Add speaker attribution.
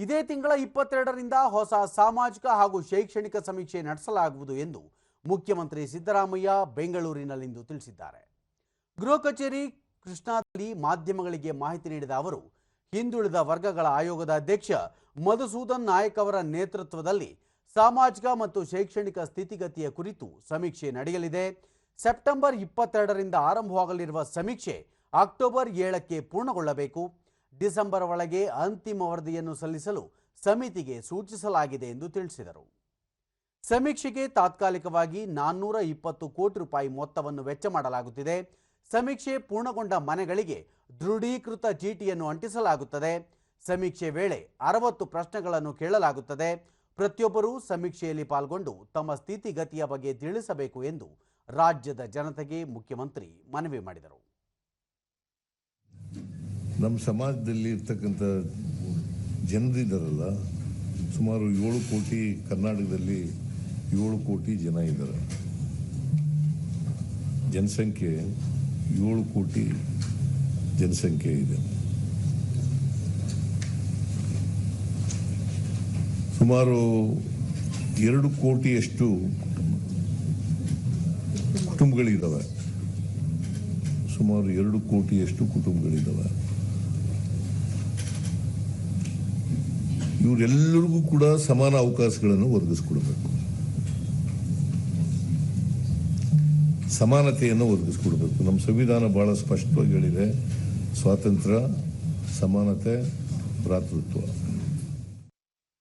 Speaker 1: ಇದೇ ತಿಂಗಳ ಇಪ್ಪತ್ತೆರಡರಿಂದ ಹೊಸ ಸಾಮಾಜಿಕ ಹಾಗೂ ಶೈಕ್ಷಣಿಕ ಸಮೀಕ್ಷೆ ನಡೆಸಲಾಗುವುದು ಎಂದು ಮುಖ್ಯಮಂತ್ರಿ ಸಿದ್ದರಾಮಯ್ಯ ಬೆಂಗಳೂರಿನಲ್ಲಿಂದು ತಿಳಿಸಿದ್ದಾರೆ. ಗೃಹ ಕಚೇರಿ ಕೃಷ್ಣಾದಲ್ಲಿ ಮಾಧ್ಯಮಗಳಿಗೆ ಮಾಹಿತಿ ನೀಡಿದ ಅವರು, ಹಿಂದುಳಿದ ವರ್ಗಗಳ ಆಯೋಗದ ಅಧ್ಯಕ್ಷ ಮಧುಸೂದನ್ ನಾಯಕ್ ಅವರ ನೇತೃತ್ವದಲ್ಲಿ ಸಾಮಾಜಿಕ ಮತ್ತು ಶೈಕ್ಷಣಿಕ ಸ್ಥಿತಿಗತಿಯ ಕುರಿತು ಸಮೀಕ್ಷೆ ನಡೆಯಲಿದೆ. ಸೆಪ್ಟೆಂಬರ್ ಇಪ್ಪತ್ತೆರಡರಿಂದ ಆರಂಭವಾಗಲಿರುವ ಸಮೀಕ್ಷೆ ಅಕ್ಟೋಬರ್ ಏಳಕ್ಕೆ ಪೂರ್ಣಗೊಳ್ಳಬೇಕು. ಡಿಸೆಂಬರ್ ಒಳಗೆ ಅಂತಿಮ ವರದಿಯನ್ನು ಸಲ್ಲಿಸಲು ಸಮಿತಿಗೆ ಸೂಚಿಸಲಾಗಿದೆ ಎಂದು ತಿಳಿಸಿದರು. ಸಮೀಕ್ಷೆಗೆ ತಾತ್ಕಾಲಿಕವಾಗಿ ನಾನ್ನೂರ ಇಪ್ಪತ್ತು ಕೋಟಿ ರೂಪಾಯಿ ಮೊತ್ತವನ್ನು ವೆಚ್ಚ ಮಾಡಲಾಗುತ್ತಿದೆ. ಸಮೀಕ್ಷೆ ಪೂರ್ಣಗೊಂಡ ಮನೆಗಳಿಗೆ ದೃಢೀಕೃತ ಚೀಟಿಯನ್ನು ಅಂಟಿಸಲಾಗುತ್ತದೆ. ಸಮೀಕ್ಷೆ ವೇಳೆ ಅರವತ್ತು ಪ್ರಶ್ನೆಗಳನ್ನು ಕೇಳಲಾಗುತ್ತದೆ. ಪ್ರತಿಯೊಬ್ಬರೂ ಸಮೀಕ್ಷೆಯಲ್ಲಿ ಪಾಲ್ಗೊಂಡು ತಮ್ಮ ಸ್ಥಿತಿಗತಿಯ ಬಗ್ಗೆ ತಿಳಿಸಬೇಕು ಎಂದು ರಾಜ್ಯದ ಜನತೆಗೆ ಮುಖ್ಯಮಂತ್ರಿ ಮನವಿ ಮಾಡಿದರು.
Speaker 2: ನಮ್ಮ ಸಮಾಜದಲ್ಲಿ ಇರ್ತಕ್ಕಂಥ ಜನರಿದ್ದಾರಲ್ಲ ಸುಮಾರು ಏಳು ಕೋಟಿ ಕರ್ನಾಟಕದಲ್ಲಿ ಏಳು ಕೋಟಿ ಜನ ಇದ್ದಾರೆ ಜನಸಂಖ್ಯೆ ಏಳು ಕೋಟಿ ಜನಸಂಖ್ಯೆ ಇದೆ. ಸುಮಾರು ಎರಡು ಕೋಟಿಯಷ್ಟು ಕುಟುಂಬಗಳಿದ್ದಾವೆ ಸುಮಾರು ಎರಡು ಕೋಟಿಯಷ್ಟು ಕುಟುಂಬಗಳಿದ್ದಾವೆ ಇವರೆಲ್ಲರಿಗೂ ಕೂಡ ಸಮಾನ ಅವಕಾಶಗಳನ್ನು ಒದಗಿಸ್ಕೊಡ್ಬೇಕು. ಸಮಾನತೆಯನ್ನು ಒದಗಿಸ್ಕೊಡ್ಬೇಕು. ನಮ್ಮ ಸಂವಿಧಾನ ಬಹಳ ಸ್ಪಷ್ಟವಾಗಿ ಹೇಳಿದೆ, ಸ್ವಾತಂತ್ರ್ಯ, ಸಮಾನತೆ, ಭ್ರಾತೃತ್ವ.